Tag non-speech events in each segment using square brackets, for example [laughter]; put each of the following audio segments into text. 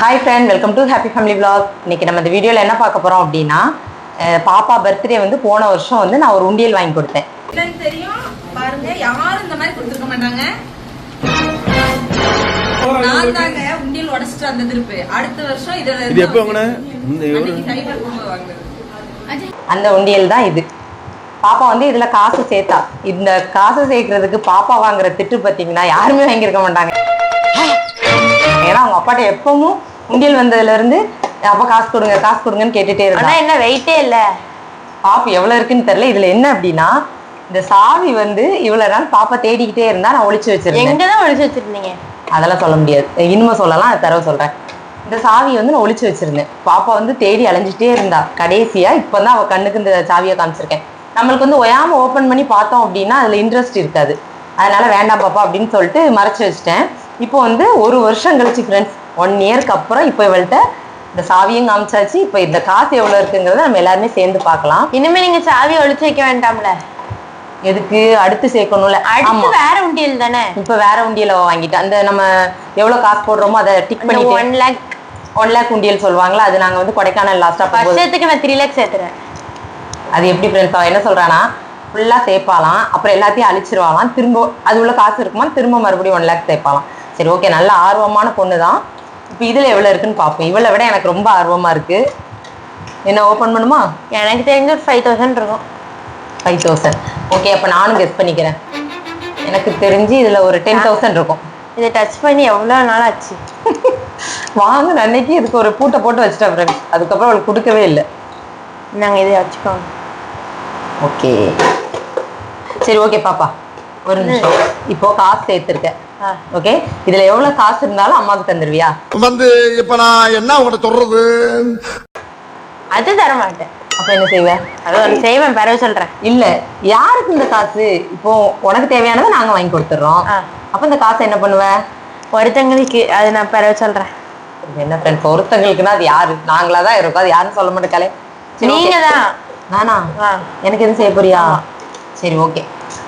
Hi friend welcome to happy family vlog. இன்னைக்கு நம்ம இந்த வீடியோவில் என்ன பார்க்க போகிறோம் அப்படின்னா பாப்பா பர்த்டே வந்து போன வருஷம் வந்து நான் ஒரு உண்டியல் வாங்கி கொடுத்தேன். என்னன்னு தெரியும்? பாருங்க யாரும் இந்த மாதிரி கொடுத்துருக்க மாட்டாங்க. நான் தாங்க உண்டியல் உடைச்சிட்டு அந்த திருப்பு அடுத்த வருஷம் இதுல இது எப்போ வாங்கின? இந்த அன்னைக்கு சைபர் போகும்போது வாங்கினது. அந்த உண்டியல் தான் இது. பாப்பா வந்து இதில் காசு சேர்த்தா. இந்த காசு சேர்க்கறதுக்கு பாப்பா வாங்குற திட்டு பார்த்தீங்கன்னா யாருமே வாங்கியிருக்க மாட்டாங்க. ஏன்னா அவங்க அப்பாட்ட எப்பவும் உண்டியல் வந்ததுலேருந்து அப்பா காசு கொடுங்க காசு கொடுங்கன்னு கேட்டுட்டே இருந்தா. என்ன வெயிட்டே இல்ல. பாப்பு எவ்வளவு இருக்குன்னு தெரியல. இதுல என்ன அப்படின்னா இந்த சாவி வந்து இவ்வளவு நாள் பாப்பா தேடிக்கிட்டே இருந்தா நான் ஒளிச்சு வச்சிருந்தேன். எங்கதான் ஒழிச்சு வச்சிருந்தீங்க? அதெல்லாம் சொல்ல முடியாது. இனிமே சொல்லலாம் அது தரவு சொல்றேன். இந்த சாவி வந்து நான் ஒளிச்சு வச்சிருந்தேன். பாப்பா வந்து தேடி அலைஞ்சிட்டே இருந்தா. கடைசியா இப்பதான் அவ கண்ணுக்கு இந்த சாவியை காமிச்சிருக்கேன். நம்மளுக்கு வந்து ஒயாம ஓபன் பண்ணி பார்த்தோம் அப்படின்னா அதுல இன்ட்ரெஸ்ட் இருக்காது. அதனால வேண்டாம் பாப்பா அப்படின்னு சொல்லிட்டு மறைச்சு வச்சிட்டேன். இப்போ வந்து ஒரு வருஷம் கழிச்சு ஃப்ரெண்ட்ஸ் ஒன் இயர்க்கு அப்புறம் இப்போ இவள்கிட்ட இந்த சாவியும் காமிச்சாச்சு. இப்போ இந்த காசு எவ்வளவு இருக்குங்கிறத நம்ம எல்லாருமே சேர்ந்து பார்க்கலாம். இனிமே நீங்க சாவி ஒளிச்சு வைக்க வேண்டாம்ல? எதுக்கு? அடுத்து சேர்க்கணும்ல. அடுத்து வேற உண்டியல் தானே? இப்ப வேற உண்டியல வாங்கிட்டேன் அந்த நம்ம எவ்வளவு காசு போடுறோமோ அதை டிக் பண்ணிட்டு ஒன் லேக் ஒன் லேக் உண்டியல் சொல்லுவாங்களா? அது நாங்க வந்து கொடைக்கானல் லாஸ்டா போகும்போது வருஷத்துக்கு நான் த்ரீ லேக் சேர்த்துறேன் அது எப்படி ஃப்ரெண்ட்ஸ் அவன் என்ன சொல்றானா ஃபுல்லா சேர்ப்பாலாம் அப்புறம் எல்லாத்தையும் அழிச்சிருவாலாம் திரும்ப அது உள்ள காசு இருக்குமா திரும்ப மறுபடியும் ஒன் லேக் சேர்ப்பாலாம் சரி ஓகே நல்ல ஆர்வமான பொண்ணு தான் இப்போ இதுல எவ்வளவு இருக்குன்னு பார்ப்போம். இவளை விட எனக்கு ரொம்ப ஆர்வமா இருக்கு. என்ன ஓபன் பண்ணுமா? எனக்கு தெரிஞ்ச ஒரு ஃபைவ் தௌசண்ட் இருக்கும். ஃபைவ் தௌசண்ட் ஓகே அப்ப நானும் கெஸ் பண்ணிக்கிறேன். எனக்கு தெரிஞ்சு இதுல ஒரு டென் தௌசண்ட் இருக்கும். இதை டச் பண்ணி எவ்வளவு நாள் ஆச்சு? [laughs] வாங்கின அன்னைக்கு இதுக்கு ஒரு பூட்டை போட்டு வச்சிட்டேன் ஃப்ரெண்ட்ஸ் அதுக்கப்புறம் அவளுக்கு கொடுக்கவே இல்லை. நாங்க இதை வச்சுக்கோங்க. ஓகே சரி ஓகே பாப்பா. ஒரு நிமிஷம். இப்போ காசு சேர்த்துருக்கேன். ஓகே இதுல எவ்வளவு காசு இருந்தாலும் அம்மாவுக்கு தந்துருவியா? வந்து இப்ப நான் என்ன உங்கள்ட்ட சொல்றது? அது தர மாட்டேன் அப்ப என்ன செய்வ? அது ஒன்று செய்வேன் பிறகு சொல்றேன். இல்ல யாருக்கு இந்த காசு? இப்போ உனக்கு தேவையானதை நாங்க வாங்கி கொடுத்துட்றோம். ஆ. அப்ப இந்த காசை என்ன பண்ணுவ? ஒருத்தங்களுக்கு அது நான் பிறகு சொல்றேன். என்ன ஃப்ரெண்ட்ஸ் ஒருத்தங்களுக்குன்னா அது யாரு? நாங்களா தான் இருக்கோம். அது யாருன்னு சொல்ல மாட்டேக்காலே நீங்க தான் நானா. எனக்கு எதுவும் செய்ய போறியா? சரி ஓகே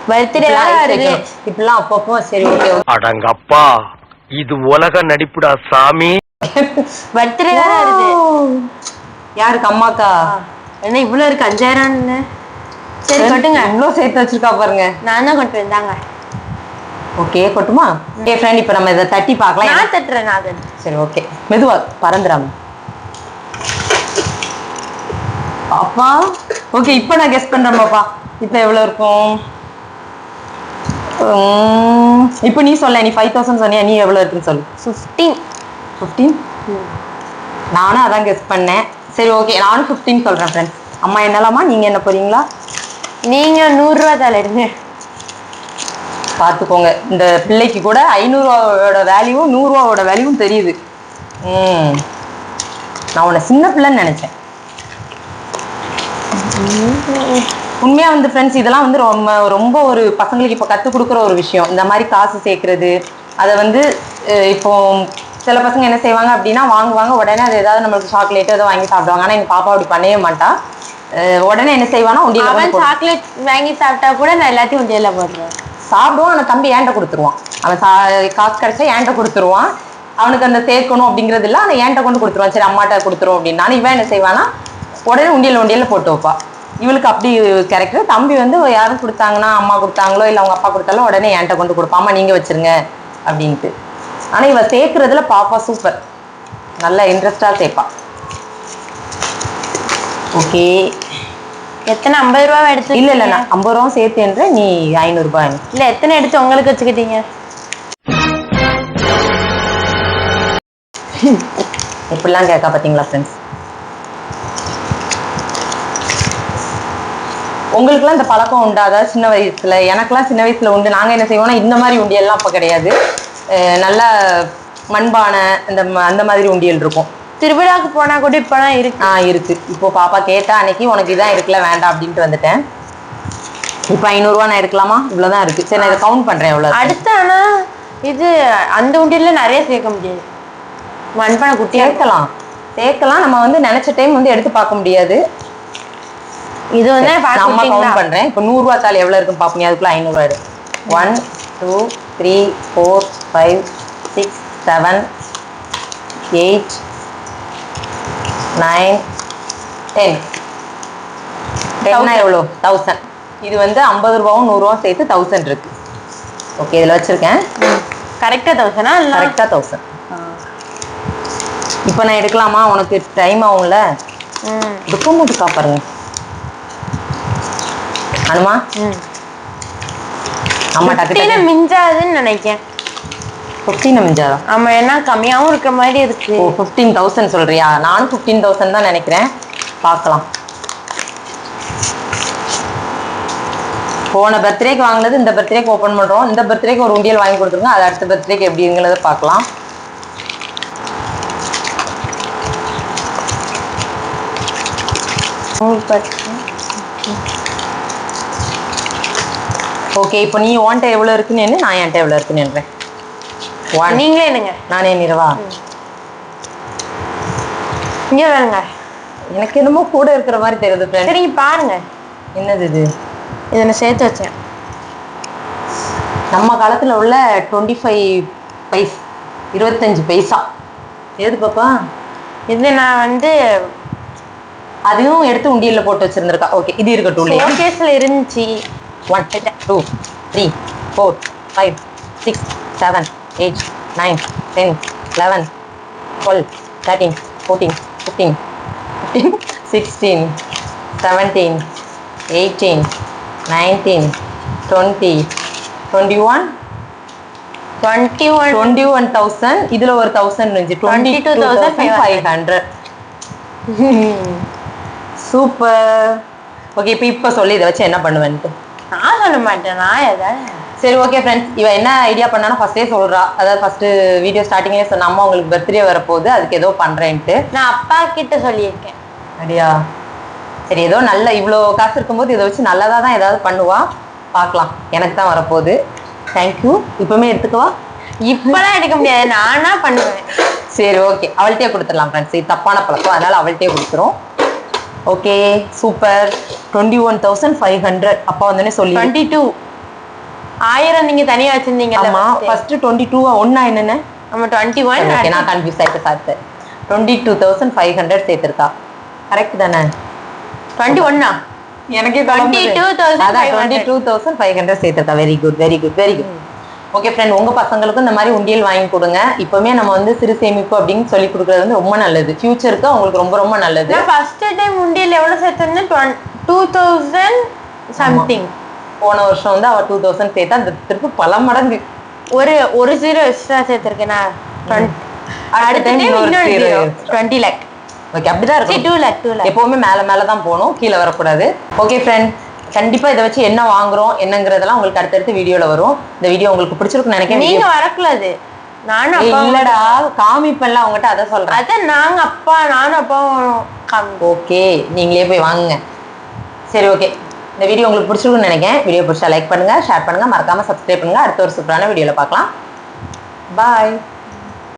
பர்த்டே வருது இப்படிலாம் அப்பப்போ சரி ஓகே அடங்கப்பா. இது உலக நடிப்புடா சாமி. [laughs] பர்த்டே வேற வருது யாருக்கு அம்மாக்கா? என்ன இவ்வளவு இருக்கு அஞ்சாயிரம்னு சரி கொட்டுங்க. இவ்வளோ சேர்த்து வச்சிருக்கா பாருங்க. நான் தான் கொண்டு வந்தாங்க ஓகே கொட்டுமா? ஏ ஃப்ரெண்ட் இப்போ நம்ம இதை தட்டி பார்க்கலாம். நான் தட்டுறேன் நான் சரி ஓகே. மெதுவா பறந்துடாம. பாப்பா ஓகே இப்போ நான் கெஸ் பண்றேன் பாப்பா. இப்போ எவ்வளோ இருக்கும்? இப்போ நீ சொல்ல நீ ஃபைவ் தௌசண்ட் சொன்னியா நீ எவ்வளோ இருக்குன்னு சொல்லு. ஃபிஃப்டீன் ஃபிஃப்டீன் நானும் அதான் கெஸ் பண்ணேன். சரி ஓகே நானும் ஃபிஃப்டீன் சொல்றேன் ஃப்ரெண்ட்ஸ் அம்மா என்னலாமா நீங்க என்ன போறீங்களா? நீங்க நூறுரூவா தலை எடுங்க. பார்த்துக்கோங்க இந்த பிள்ளைக்கு கூட ஐநூறுரூவாவோட வேல்யூவும் நூறுரூவாவோட வேல்யூவும் தெரியுது. ம். நான் உன்னை சின்ன பிள்ளைன்னு நினைச்சேன். உண்மையா வந்து ஃப்ரெண்ட்ஸ் இதெல்லாம் வந்து ரொம்ப ரொம்ப ஒரு பசங்களுக்கு இப்போ கற்றுக் கொடுக்குற ஒரு விஷயம். இந்த மாதிரி காசு சேர்க்கறது அதை வந்து இப்போ சில பசங்க என்ன செய்வாங்க அப்படின்னா வாங்குவாங்க உடனே அது ஏதாவது நம்மளுக்கு சாக்லேட் ஏதோ வாங்கி சாப்பிடுவாங்க. ஆனால் எங்கள் பாப்பா அப்படி பண்ணவே மாட்டா. உடனே என்ன செய்வானா உண்டியல அவன் சாக்லேட் வாங்கி சாப்பிட்டா கூட நான் எல்லாத்தையும் உண்டியல போடுறேன் சாப்பிடுவான் ஆனால் தம்பி ஏன்ட்ட கொடுத்துருவான். அவன் சா காசு கிடைச்சா ஏன்ட்ட கொடுத்துருவான். அவனுக்கு அந்த சேர்க்கணும் அப்படிங்கிறது இல்லை ஆனால் ஏன்ட்ட கொண்டு கொடுத்துருவான். சரி அம்மாட்ட கொடுத்துரும் அப்படின்னு நான் இவன் என்ன செய்வானா உடனே உண்டியல் உண்டியல்ல போட்டு வைப்பா. இவளுக்கு அப்படி கேரக்டர் தம்பி வந்து யாரும் கொடுத்தாங்கன்னா அம்மா கொடுத்தாங்களோ இல்லை அவங்க அப்பா கொடுத்தாலும் உடனே என்கிட்ட கொண்டு கொடுப்பான் அம்மா நீங்கள் வச்சிருங்க. அப்படின்ட்டு. ஆனால் இவ சேர்க்கறதுல பாப்பா சூப்பர் நல்ல இன்ட்ரெஸ்டாக சேர்ப்பா. ஓகே எத்தனை ஐம்பது ரூபா எடுத்து இல்லை இல்லை நான் ஐம்பது ரூபா சேர்த்துன்ற நீ ஐநூறுரூபா இல்ல எத்தனை எடுத்து உங்களுக்கு வச்சுக்கிட்டீங்க? இப்படிலாம் கேட்கா பார்த்தீங்களா ஃப்ரெண்ட்ஸ் உங்களுக்குலாம் இந்த பழக்கம் உண்டா அதாவது சின்ன வயசுல. எனக்கெல்லாம் சின்ன வயசுல உண்டு. நாங்க என்ன செய்வோம்னா இந்த மாதிரி உண்டியல்லாம் அப்ப கிடையாது. நல்ல மண்பானை இந்த அந்த மாதிரி உண்டியல் இருக்கும். திருவிழாக்கு போனா கூட இப்பெல்லாம் இருக்கு. ஆ இருக்கு. இப்போ பாப்பா கேட்டா அன்னைக்கு உனக்கு இதான் இருக்குல்ல வேண்டாம் அப்படின்ட்டு வந்துட்டேன். இப்போ ஐநூறுரூவா நான் எடுக்கலாமா? இவ்வளோதான் இருக்கு. சரி நான் இதை கவுண்ட் பண்றேன் எவ்வளோ அடுத்து ஆனா இது அந்த உண்டியல்ல நிறைய சேர்க்க முடியாது. மண்பானை இருக்கும். சேர்க்கலாம். சேர்க்கலாம். நம்ம வந்து நினைச்ச டைம் வந்து எடுத்து பார்க்க முடியாது. இது வந்து பாத்துக்கிட்டீங்களா கவுண்ட் பண்றேன். இப்போ நூறுரூவா தாள் எவ்வளோ இருக்குன்னு பார்ப்போம் அதுக்குள்ள ஐநூறுரூவா எடு one two three four five six seven eight nine ten டென்னா எவ்வளோ தௌசண்ட் இது வந்து ஐம்பது ரூபாவும் நூறுரூவாவும் சேர்த்து தௌசண்ட் இருக்கு. ஓகே இதில் வச்சுருக்கேன். கரெக்டா தௌசண்டா கரெக்டாக தௌசண்ட் இப்போ நான் எடுக்கலாமா? உனக்கு டைம் ஆகும்ல? ம். துக்கம் முட்டுக்கா பாருங்க அனுமா? ம். ஆமா டக்கு மிஞ்சாதுன்னு நினைக்கிறேன் ஃபிஃப்டீன் மிஞ்சாதா? ஆமா ஏன்னா கம்மியாவும் இருக்கிற மாதிரி இருக்கு. ஓ ஃபிஃப்டீன் தௌசண்ட் சொல்றியா? நானும் ஃபிஃப்டீன் தௌசண்ட் தான் நினைக்கிறேன். பார்க்கலாம். போன பர்த்டேக்கு வாங்கினது இந்த பர்த்டேக்கு ஓப்பன் பண்ணுறோம் இந்த பர்த்டேக்கு ஒரு உண்டியல் வாங்கி கொடுத்துருங்க அது அடுத்த பர்த்டேக்கு எப்படிங்கிறத பார்க்கலாம். ஓகே இப்போ நீ உன்ட்ட எவ்வளோ இருக்குன்னு நான் என்கிட்ட எவ்வளோ இருக்குன்னு எண்ணுறேன். ஒன் நீங்களே என்னங்க நானே நிறவா. இங்க வேணுங்க. எனக்கு என்னமோ கூட இருக்கிற மாதிரி தெரியுது ஃப்ரெண்ட் சரிங்க பாருங்க. என்னது இது? இதை நான் சேர்த்து வச்சேன். நம்ம காலத்துல உள்ள டுவெண்ட்டி ஃபைவ் பைஸ் இருபத்தஞ்சு பைசா ஏது பாப்பா? இது நான் வந்து அதையும் எடுத்து உண்டியல்ல போட்டு வச்சிருந்திருக்கா. ஓகே இது இருக்கட்டும் இல்லையா ஷோகேஸ்ல இருந்துச்சு. One two three four five six seven eight nine ten eleven twelve thirteen fourteen fifteen fifteen sixteen seventeen eighteen nineteen twenty twenty one twenty one twenty one thousand இதுல ஒரு தௌசண்ட் இருந்துச்சு twenty two thousand five hundred super okay இப்போ இப்போ சொல்லி இதை வச்சு என்ன பண்ணுவேன்ட்டு? சொல்ல மாட்டேன் நான் எதாவது சரி ஓகே ஃப்ரெண்ட்ஸ் இவ என்ன ஐடியா பண்ணானா ஃபர்ஸ்டே சொல்றா. அதாவது ஃபர்ஸ்ட் வீடியோ ஸ்டார்டிங்கே சொன்ன அம்மா உங்களுக்கு பர்த்டே வரப்போகுது. அதுக்கு ஏதோ பண்றேன்ட்டு. நான் அப்பா கிட்ட சொல்லியிருக்கேன். அப்படியா? சரி ஏதோ நல்ல இவ்வளோ காசு இருக்கும்போது இதை வச்சு நல்லதாக தான் ஏதாவது பண்ணுவா. பார்க்கலாம். எனக்கு தான் வரப்போகுது. தேங்க்யூ இப்பவுமே எடுத்துக்கவா? இப்பெல்லாம் எடுக்க முடியாது. நானா பண்ணுவேன். சரி ஓகே அவள்கிட்டயே கொடுத்துடலாம் ஃப்ரெண்ட்ஸ் இது தப்பான பழக்கம். அதனால அவள்கிட்டயே கொடுத்துரும். Okay super twenty one thousand five hundred அப்பா வந்தோடனே சொல்லி. டுவெண்ட்டி டூ ஆயிரம் நீங்க தனியா வச்சிருந்தீங்க ஆமா ஃபர்ஸ்ட் டுவெண்ட்டி டூவா ஒன்னா என்னென்ன? நம்ம டுவெண்ட்டி ஒன் ஓகே நான் கன்ஃபியூஸ் ஆயிட்டு sir twenty two thousand five hundred சேர்த்துருக்கா. Correct தானே? டுவெண்ட்டி ஒன்னா எனக்கே 22,500 அதான் twenty two thousand five hundred சேர்த்துருக்கா very good very good very good okay friend உங்க பசங்களுக்கும் இந்த மாதிரி உண்டியல் வாங்கி கொடுங்க. இப்பவுமே நம்ம வந்து சிறு சேமிப்பு அப்படின்னு சொல்லி கொடுக்குறது வந்து ரொம்ப நல்லது. ஃபியூச்சருக்கு அவங்களுக்கு ரொம்ப ரொம்ப நல்லது. ஃபர்ஸ்ட் டைம் உண்டியல் எவ்வளவு சேர்த்திருந்தேன் டூ தௌசண்ட் சம்திங் போன வருஷம் வந்து அவ டூ தௌசண்ட் சேர்த்தா அந்த திருப்பி பல மடங்கு. ஒரு ஒரு ஜீரோ எக்ஸ்ட்ரா சேர்த்திருக்கேன் அடுத்த டைம். டுவெண்ட்டி லேக் ஓகே அப்படிதான் இருக்கும் டூ லேக் டூ லேக் எப்பவுமே மேல மேல தான் போகணும். கீழே வரக்கூடாது. ஓகே ஃப்ரெண்ட் கண்டிப்பா இதை வச்சு என்ன வாங்குறோம் என்னங்கிறதெல்லாம் உங்களுக்கு அடுத்தடுத்து வீடியோல வரும். இந்த வீடியோ உங்களுக்கு பிடிச்சிருக்குன்னு நினைக்கிறேன். நீங்க வரக்கூடாது. நானும் அப்பா இல்லடா காமிப்பெல்லாம் அவங்ககிட்ட அதை சொல்றேன். அதான் நாங்க அப்பா நானும் காமி ஓகே நீங்களே போய் வாங்குங்க. சரி ஓகே. இந்த வீடியோ உங்களுக்கு பிடிச்சிருக்குன்னு நினைக்கிறேன். வீடியோ பிடிச்சா லைக் பண்ணுங்க ஷேர் பண்ணுங்க. மறக்காம சப்ஸ்கிரைப் பண்ணுங்க. அடுத்த ஒரு சூப்பரான வீடியோல பார்க்கலாம். பாய்